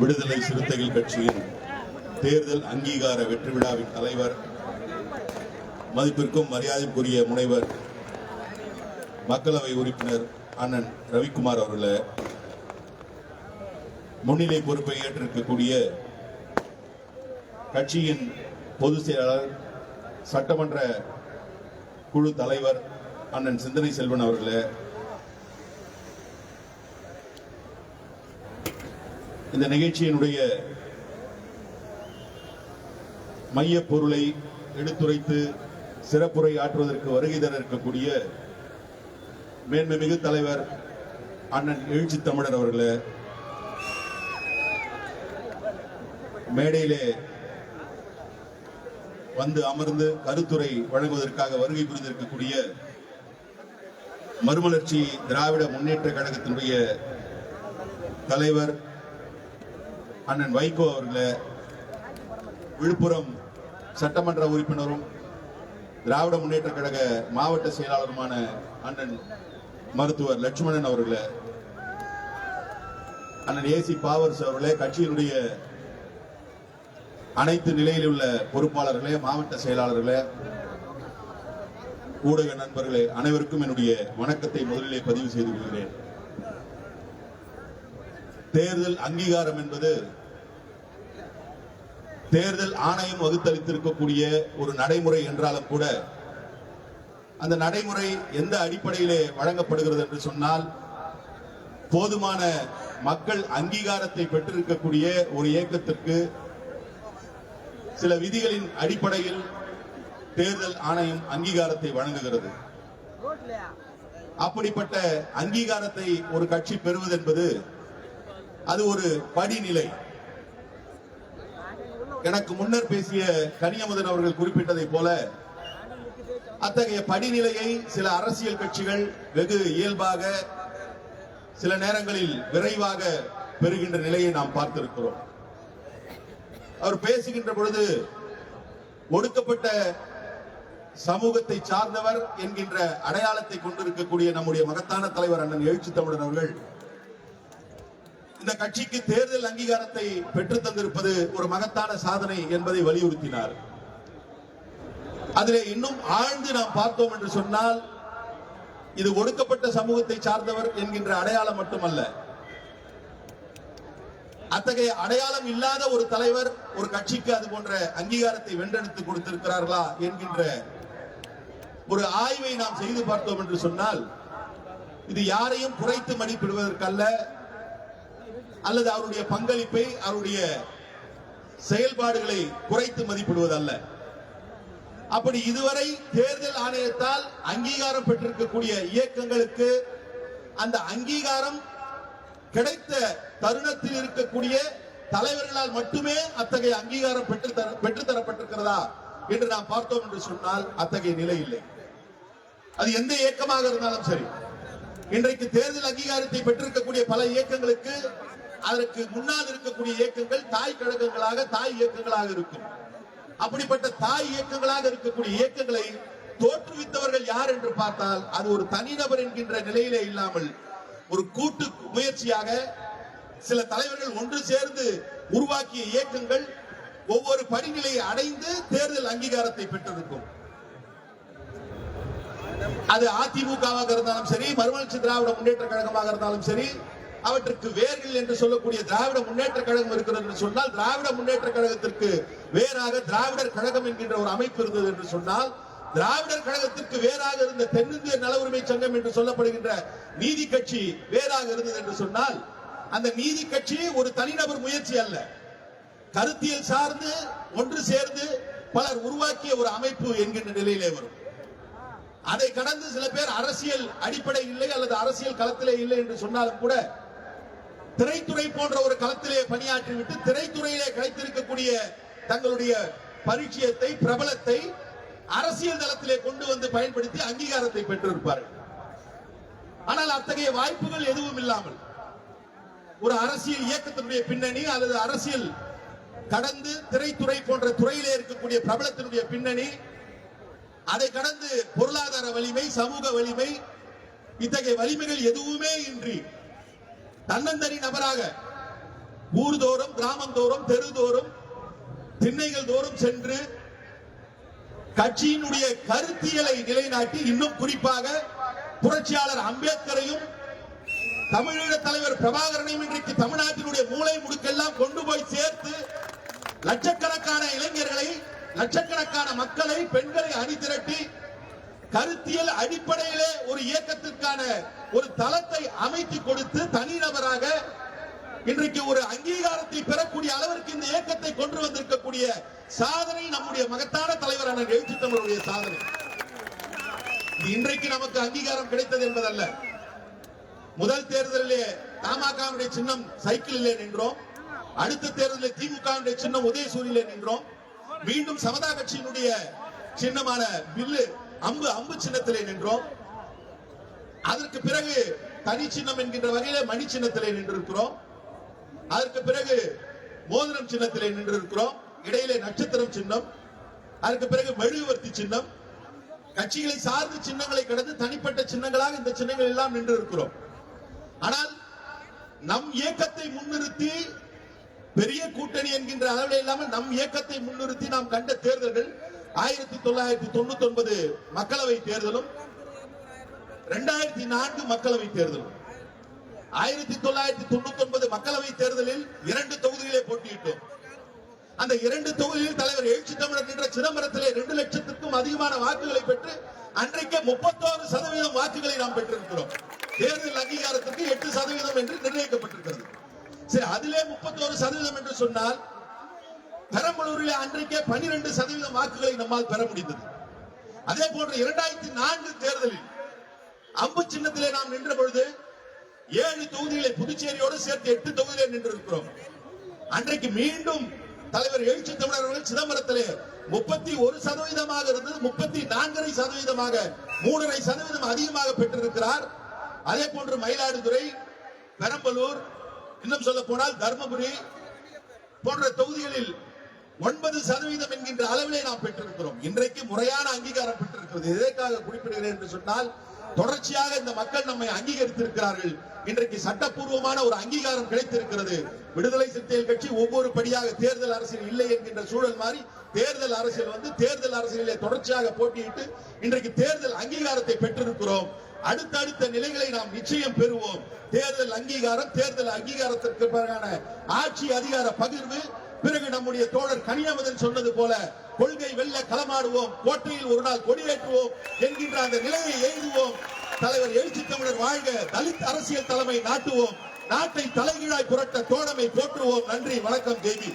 விடுதலை சிறுத்தைகள் கட்சியின் தேர்தல் அங்கீகார வெற்றி விழாவின் தலைவர் மதிப்பிற்கும் மரியாதைக்குரிய முனைவர் மக்களவை உறுப்பினர் அண்ணன் ரவிக்குமார் அவர்களை முன்னிலை பொறுப்பை ஏற்றிருக்கக்கூடிய கட்சியின் பொதுச் செயலாளர் சட்டமன்ற குழு தலைவர் அண்ணன் சிந்தனை செல்வன் அவர்களை இந்த நிகழ்ச்சியினுடைய மைய பொருளை எடுத்துரைத்து சிறப்புரை ஆற்றுவதற்கு வருகை தர இருக்கக்கூடிய மேன்மைமிகு தலைவர் அண்ணன் எழுச்சி தமிழர் அவர்களே மேடையிலே வந்து அமர்ந்து கருத்துரை வழங்குவதற்காக வருகை புரிந்திருக்கக்கூடிய மறுமலர்ச்சி திராவிட முன்னேற்ற கழகத்தினுடைய தலைவர் அண்ணன் வைகோ அவர்களை விழுப்புரம் சட்டமன்ற உறுப்பினரும் திராவிட முன்னேற்ற கழக மாவட்ட செயலாளருமான அண்ணன் மருத்துவர் லட்சுமணன் அவர்களே அண்ணன் ஏசி பாவர்ஸ் அவர்களே கட்சியினுடைய அனைத்து நிலையில் உள்ள பொறுப்பாளர்களே மாவட்ட செயலாளர்களே ஊடக நண்பர்களே அனைவருக்கும் என்னுடைய வணக்கத்தை முதலிலே பதிவு செய்து கொள்கிறேன். தேர்தல் அங்கீகாரம் என்பது தேர்தல் ஆணையம் வகுத்தளித்திருக்கக்கூடிய ஒரு நடைமுறை என்றாலும் கூட அந்த நடைமுறை எந்த அடிப்படையிலே வழங்கப்படுகிறது என்று சொன்னால் போதுமான மக்கள் அங்கீகாரத்தை பெற்றிருக்கக்கூடிய ஒரு இயக்கத்திற்கு சில விதிகளின் அடிப்படையில் தேர்தல் ஆணையம் அங்கீகாரத்தை வழங்குகிறது. அப்படிப்பட்ட அங்கீகாரத்தை ஒரு கட்சி பெறுவது என்பது அது ஒரு படிநிலை. எனக்கு முன்னர் பேசிய கனியமுதன் அவர்கள் குறிப்பிட்டதை போல அத்தகைய படிநிலையை சில அரசியல் கட்சிகள் வெகு இயல்பாக சில நேரங்களில் விரைவாக பெறுகின்ற நிலையை நாம் பார்த்திருக்கிறோம். அவர் பேசுகின்ற பொழுது ஒடுக்கப்பட்ட சமூகத்தை சார்ந்தவர் என்கின்ற அடையாளத்தை கொண்டிருக்கக்கூடிய நம்முடைய மகத்தான தலைவர் அண்ணன் எழுச்சி தமிழர் அவர்கள் இந்த கட்சிக்கு தேர்தல் அங்கீகாரத்தை பெற்றுத் தந்திருப்பது ஒரு மகத்தான சாதனை என்பதை வலியுறுத்தினார். அதிலே இன்னும் ஆழ்ந்து நாம் பார்த்தோம் என்று சொன்னால் இது ஒடுக்கப்பட்ட சமூகத்தை சார்ந்தவர் என்கின்ற அடையாளம் மட்டுமல்ல. அத்தகைய அடையாளம் இல்லாத ஒரு தலைவர் ஒரு கட்சிக்கு அது போன்ற அங்கீகாரத்தை வென்றெடுத்து கொடுத்திருக்கிறார்களா என்கின்ற ஒரு ஆய்வை நாம் செய்து பார்த்தோம் என்று சொன்னால் இது யாரையும் குறைத்து மதிப்பிடுவதற்கல்ல அல்லது அவருடைய பங்களிப்பை அவருடைய செயல்பாடுகளை குறைத்து மதிப்பிடுவதல்ல. அப்படி இதுவரை தேர்தல் ஆணையத்தால் அங்கீகாரம் பெற்றிருக்கக்கூடிய இயக்கங்களுக்கு அந்த அங்கீகாரம் கிடைத்த தருணத்தில் இருக்கக்கூடிய தலைவர்களால் மட்டுமே அத்தகைய அங்கீகாரம் பெற்று தர பெற்று தரப்பட்டிருக்கிறதா என்று நாம் பார்த்தோம் என்று சொன்னால் அத்தகைய நிலை இல்லை. அது எந்த இயக்கமாக இருந்தாலும் சரி. இன்றைக்கு தேர்தல் அங்கீகாரத்தை பெற்றிருக்கக்கூடிய பல இயக்கங்களுக்கு அதற்கு முன்னால் இருக்கக்கூடிய இயக்கங்கள் தாய் கழகங்களாக தாய் இயக்கங்களாக இருக்கும். அப்படிப்பட்ட தாய் இயக்கங்களாக இருக்கக்கூடிய இயக்கங்களை தோற்றுவித்தவர்கள் யார் என்று பார்த்தால் அது ஒரு தனிநபர் என்கின்ற நிலையிலே இல்லாமல் ஒரு கூட்டு முயற்சியாக சில தலைவர்கள் ஒன்று சேர்ந்து உருவாக்கிய இயக்கங்கள் ஒவ்வொரு படிநிலையை அடைந்து தேர்தல் அங்கீகாரத்தை பெற்றிருக்கும். அது அதிமுகவாக இருந்தாலும் சரி மறுமலர்ச்சி திராவிட முன்னேற்ற கழகமாக இருந்தாலும் சரி அவற்றுக்கு வேர்கள் என்று சொல்லக்கூடிய திராவிட முன்னேற்ற கழகம் இருக்கிறது என்று சொன்னால் திராவிட முன்னேற்ற கழகத்திற்கு வேறாக திராவிடர் கழகம் என்கின்ற ஒரு அமைப்பு இருந்தது என்று சொன்னால் திராவிடர் கழகத்திற்கு வேறாக இருந்த தென்னிந்திய நல உரிமை சங்கம் என்று சொல்லப்படுகின்ற நீதி கட்சி வேறாக இருந்தது என்று சொன்னால் அந்த நீதி கட்சி ஒரு தனிநபர் முயற்சி அல்ல. கருத்தியல் சார்ந்து ஒன்று சேர்ந்து பலர் உருவாக்கிய ஒரு அமைப்பு என்கின்ற நிலையிலே வரும். அதை கடந்து சில பேர் அரசியல் அடிப்படை இல்லை அல்லது அரசியல் களத்திலே இல்லை என்று சொன்னாலும் கூட திரைத்துறை போன்ற ஒரு களத்திலே பணியாற்றி விட்டு திரைத்துறையிலே கிடைத்திருக்கக்கூடிய தங்களுடைய பரிச்சயத்தை பிரபலத்தை அரசியல் தளத்திலே கொண்டு வந்து பயன்படுத்தி அங்கீகாரத்தை பெற்றிருப்பார்கள். ஆனால் அத்தகைய வாய்ப்புகள் எதுவும் இல்லாமல் ஒரு அரசியல் இயக்கத்தினுடைய பின்னணி அல்லது அரசியல் கடந்து திரைத்துறை போன்ற துறையிலே இருக்கக்கூடிய பிரபலத்தினுடைய பின்னணி அதை கடந்து பொருளாதார வலிமை சமூக வலிமை இத்தகைய வலிமைகள் எதுவுமே இன்றி தன்னந்தனி நபராக ஊர்தோறும் கிராமந்தோறும் தெருதோறும் திண்ணைகள் தோறும் சென்று கட்சியினுடைய கருத்தியலை நிலைநாட்டி இன்னும் குறிப்பாக புரட்சியாளர் அம்பேத்கரையும் தமிழீழ தலைவர் பிரபாகரனையும் இன்றைக்கு தமிழ்நாட்டினுடைய மூளை முடுக்கெல்லாம் கொண்டு போய் சேர்த்து லட்சக்கணக்கான இளைஞர்களை லட்சக்கணக்கான மக்களை பெண்களை அணிதிரட்டி கருத்தியல் அடிப்படையிலே ஒரு இயக்கத்திற்கான ஒரு தளத்தை அமைத்து கொடுத்து தனிநபராக இன்றைக்கு ஒரு அங்கீகாரத்தை பெறக்கூடிய அளவிற்கு இந்த இயக்கத்தை கொண்டு வந்திருக்கக்கூடிய சாதனை நம்முடைய மகத்தான தலைவரான எழுச்சி தமிழருடைய சாதனை இன்றைக்கு நமக்கு அங்கீகாரம் கிடைத்தது என்பதல்ல. முதல் தேர்தலிலே தமாகவுடைய சின்னம் சைக்கிளிலே நின்றோம். அடுத்த தேர்தலில் திமுகவுடைய சின்னம் உதயசூரியிலே நின்றோம். மீண்டும் சமதா கட்சியினுடைய சின்னமான வில்லு அம்பு அம்பு சின்னத்திலே நின்றோம். அதற்கு பிறகு தனி சின்னம் என்கின்ற வகையில மணி சின்னத்திலே நின்றிருக்கிறோம். அதற்கு பிறகு மோதிரம் சின்னத்திலே நின்றிருக்கிறோம். இடையிலே நட்சத்திரம் சின்னம். அதற்கு பிறகு மெழுகுவர்த்தி சின்னம். கட்சிகளை சார்ந்த சின்னங்களை கடந்து தனிப்பட்ட சின்னங்களாக இந்த சின்னங்கள் எல்லாம் நின்று இருக்கிறோம் ஆனால் நம் இயக்கத்தை முன்னிறுத்தி பெரிய கூட்டணி என்கின்ற அளவில் இல்லாமல் நம் இயக்கத்தை முன்னிறுத்தி நாம் கண்ட தேர்தல்கள் ஆயிரத்தி தொள்ளாயிரத்தி தொண்ணூத்தி ஒன்பது மக்களவை தேர்தலும் இரண்டாயிரத்தி நான்கு மக்களவை தேர்தல். ஆயிரத்தி தொள்ளாயிரத்தி தொண்ணூத்தி ஒன்பது மக்களவை தேர்தலில் இரண்டு தொகுதிகளை போட்டியிட்டோம். அந்த இரண்டு தொகுதியில் தலைவர் எழுச்சி தமிழர் என்ற சிதம்பரத்திலே இரண்டு லட்சத்திற்கும் அதிகமான வாக்குகளை பெற்று அன்றைக்கு முப்பத்தோரு சதவீதம் வாக்குகளை நாம் பெற்றிருக்கிறோம். தேர்தல் அங்கீகாரத்திற்கு எட்டு சதவீதம் என்று நிர்ணயிக்கப்பட்டிருக்கிறது. சரி அதிலே முப்பத்தோரு சதவீதம் என்று சொன்னால் பெரம்பலூரில் அன்றைக்கே பனிரெண்டு சதவீதம் வாக்குகளை நம்மால் பெற முடிந்தது. அதே போன்று இரண்டாயிரத்தி நான்கு தேர்தலில் அம்பு சின்னத்திலே நாம் நின்ற பொழுது ஏழு தொகுதிகளை புதுச்சேரியோடு சேர்த்து எட்டு தொகுதியிலே நின்றிருக்கிறோம். அன்றைக்கு மீண்டும் தலைவர் எழுச்சி தமிழர்கள் சிதம்பரத்திலே முப்பத்தி ஒரு சதவீதமாக இருந்தது முப்பத்தி நான்கரை சதவீதமாக மூணரை சதவீதம் அதிகமாக பெற்றிருக்கிறார். அதே போன்று மயிலாடுதுறை பெரம்பலூர் இன்னும் சொல்ல போனால் தர்மபுரி போன்ற தொகுதிகளில் ஒன்பது சதவீதம் என்கின்ற அளவிலே நாம் பெற்றிருக்கிறோம். இன்றைக்கு முறையான அங்கீகாரம் பெற்றிருக்கிறது. எதற்காக குறிப்பிடுகிறேன் என்று சொன்னால் தொடர்ச்சியாக இந்த மக்கள் நம்மை அங்கீகரித்திருக்கிறார்கள். இன்றைக்கு சட்டப்பூர்வமான ஒரு அங்கீகாரம் கிடைத்திருக்கிறது. விடுதலை சிறுத்தைகள் கட்சி ஒவ்வொரு படியாக தேர்தல் அரசியல் இல்லை என்கின்ற சூழல் மாறி தேர்தல் அரசியல் வந்து தேர்தல் அரசியலிலே தொடர்ச்சியாக போட்டியிட்டு இன்றைக்கு தேர்தல் அங்கீகாரத்தை பெற்றிருக்கிறோம். அடுத்தடுத்த நிலைகளை நாம் நிச்சயம் பெறுவோம். தேர்தல் அங்கீகாரம் தேர்தல் அங்கீகாரத்திற்கு பிறகான ஆட்சி அதிகார பகிர்வு பிறகு நம்முடைய தோழர் கனியமதன் சொன்னது போல கொள்கை வெல்ல களமாடுவோம் கோட்டையில் ஒரு நாள் கொடியேற்றுவோம் என்கின்ற அந்த நிலையை எழுதுவோம் தலைவர் எழுச்சி தமிழர் வாழ்க தலித் அரசியல் தலைமை நாட்டுவோம். நாட்டை தலைகீழாய் புரட்ட தோழமை போற்றுவோம். நன்றி வணக்கம் தேவி